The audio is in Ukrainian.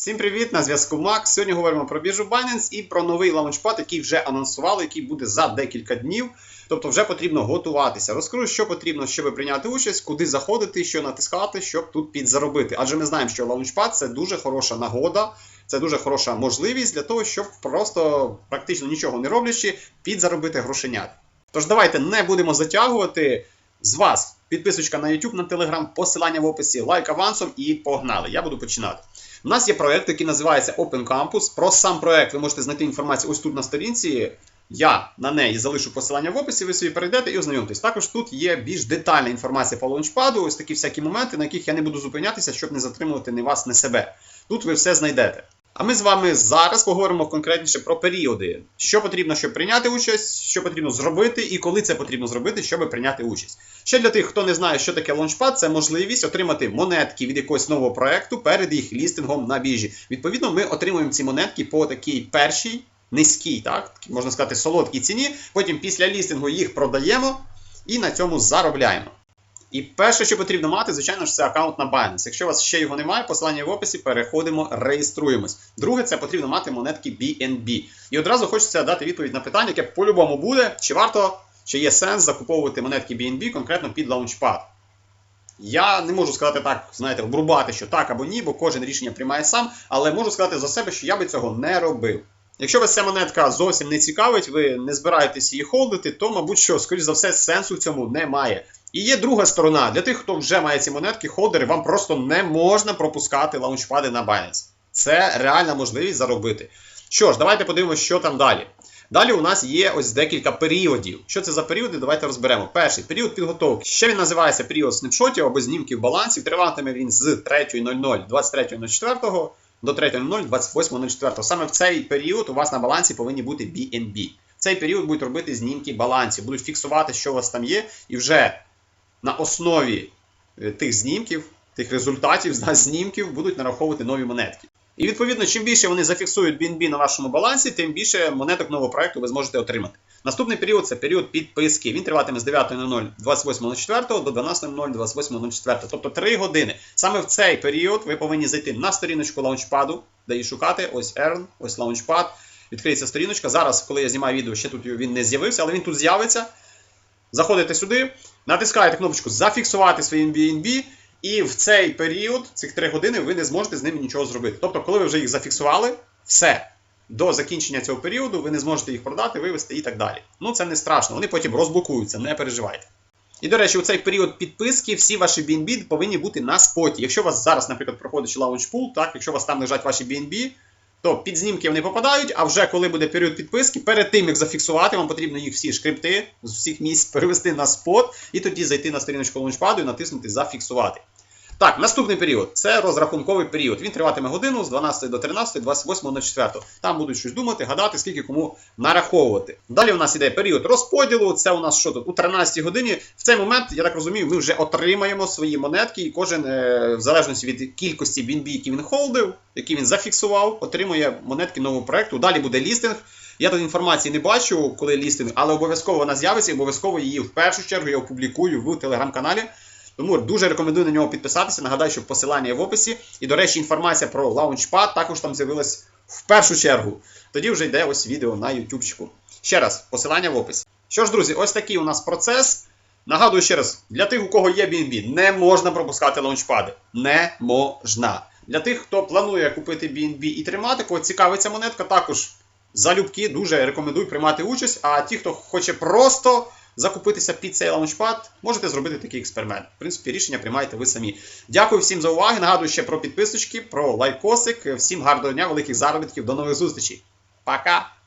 Всім привіт! На зв'язку Макс. Сьогодні говоримо про біржу Binance і про новий лаунчпад, який вже анонсували, який буде за декілька днів. Тобто вже потрібно готуватися. Розкажу, що потрібно, щоб прийняти участь, куди заходити, що натискати, щоб тут підзаробити. Адже ми знаємо, що лаунчпад це дуже хороша нагода, це дуже хороша можливість для того, щоб просто практично нічого не роблячи, підзаробити грошенят. Тож давайте не будемо затягувати. З вас підписочка на YouTube, на Telegram, посилання в описі, лайк авансом і погнали. Я буду починати. У нас є проект, який називається Open Campus. Про сам проект ви можете знайти інформацію ось тут на сторінці. Я на неї залишу посилання в описі, ви собі перейдете і ознайомтесь. Також тут є більш детальна інформація по лаунчпаду, ось такі всякі моменти, на яких я не буду зупинятися, щоб не затримувати ні вас, ні себе. Тут ви все знайдете. А ми з вами зараз поговоримо конкретніше про періоди, що потрібно, щоб прийняти участь, що потрібно зробити і коли це потрібно зробити, щоб прийняти участь. Ще для тих, хто не знає, що таке лаунчпад, це можливість отримати монетки від якогось нового проекту перед їх лістингом на біржі. Відповідно, ми отримуємо ці монетки по такій першій низькій, так можна сказати, солодкій ціні. Потім після лістингу їх продаємо і на цьому заробляємо. І перше, що потрібно мати, звичайно ж, це аккаунт на Binance. Якщо у вас ще його немає, посилання в описі, переходимо, реєструємось. Друге, це потрібно мати монетки BNB. І одразу хочеться дати відповідь на питання, яке по-любому буде, чи варто, чи є сенс закуповувати монетки BNB конкретно під лаунчпад. Я не можу сказати так, знаєте, обрубати, що так або ні, бо кожен рішення приймає сам, але можу сказати за себе, що я би цього не робив. Якщо вас ця монетка зовсім не цікавить, ви не збираєтесь її холдити, то, мабуть, що, скоріш за все, сенсу в цьому немає. І є друга сторона. Для тих, хто вже має ці монетки, холдери, вам просто не можна пропускати лаунчпади на Binance. Це реальна можливість заробити. Що ж, давайте подивимося, що там далі. Далі у нас є ось декілька періодів. Що це за періоди? Давайте розберемо. Перший період підготовки. Ще він називається період снапшотів або знімків балансів. Триватиме він з 3.00 23.04 до 3.00 28.04. Саме в цей період у вас на балансі повинні бути BNB. В цей період будуть робити знімки балансів, будуть фіксувати, що у вас там є, і вже на основі е, тих знімків, тих результатів з знімків будуть нараховувати нові монетки. І відповідно, чим більше вони зафіксують BNB на вашому балансі, тим більше монеток нового проекту ви зможете отримати. Наступний період це період підписки. Він триватиме з 9.00 28.04 до 12.00 28.04. Тобто 3 години. Саме в цей період ви повинні зайти на сторіночку лаунчпаду, де її шукати. Ось Earn, ось лаунчпад. Відкриється сторіночка. Зараз, коли я знімаю відео, ще тут він не з'явився, але він тут з'явиться. Заходите сюди, натискаєте кнопочку Зафіксувати свої BNB. І в цей період, цих 3 години, ви не зможете з ними нічого зробити. Тобто, коли ви вже їх зафіксували, все. До закінчення цього періоду ви не зможете їх продати, вивести і так далі. Ну це не страшно, вони потім розблокуються, не переживайте. І, до речі, у цей період підписки всі ваші BNB повинні бути на споті. Якщо у вас зараз, наприклад, проходить лаунчпул, так, якщо у вас там лежать ваші BNB, то під знімки вони попадають, а вже коли буде період підписки, перед тим як зафіксувати, вам потрібно їх всі шкрипти з всіх місць перевести на спот, і тоді зайти на сторіночку лаунчпаду і натиснути Зафіксувати. Так, наступний період це розрахунковий період. Він триватиме годину з 12 до 13, 28 на 4. Там будуть щось думати, гадати, скільки кому нараховувати. Далі у нас іде період розподілу. Це у нас що тут? У 13 годині. В цей момент, я так розумію, ми вже отримаємо свої монетки, і кожен, е, в залежності від кількості BNB, які він холдив, які він зафіксував, отримує монетки нового проекту. Далі буде лістинг. Я тут інформації не бачу, коли лістинг, але обов'язково вона з'явиться, і обов'язково її в першу чергу я опублікую в телеграм-каналі. Тому дуже рекомендую на нього підписатися. Нагадаю, що посилання є в описі. І, до речі, інформація про лаунчпад також там з'явилась в першу чергу. Тоді вже йде ось відео на ютубчику. Ще раз, посилання в описі. Що ж, друзі, ось такий у нас процес. Нагадую ще раз, для тих, у кого є BNB, не можна пропускати лаунчпади. Не можна. Для тих, хто планує купити BNB і тримати, кого цікавиться монетка, також залюбки дуже рекомендую приймати участь. А ті, хто хоче просто закупитися під цей лаунчпад, можете зробити такий експеримент. В принципі, рішення приймаєте ви самі. Дякую всім за увагу. Нагадую ще про підписочки, про лайкосик. Всім гарного дня, великих заробітків. До нових зустрічей. Пока!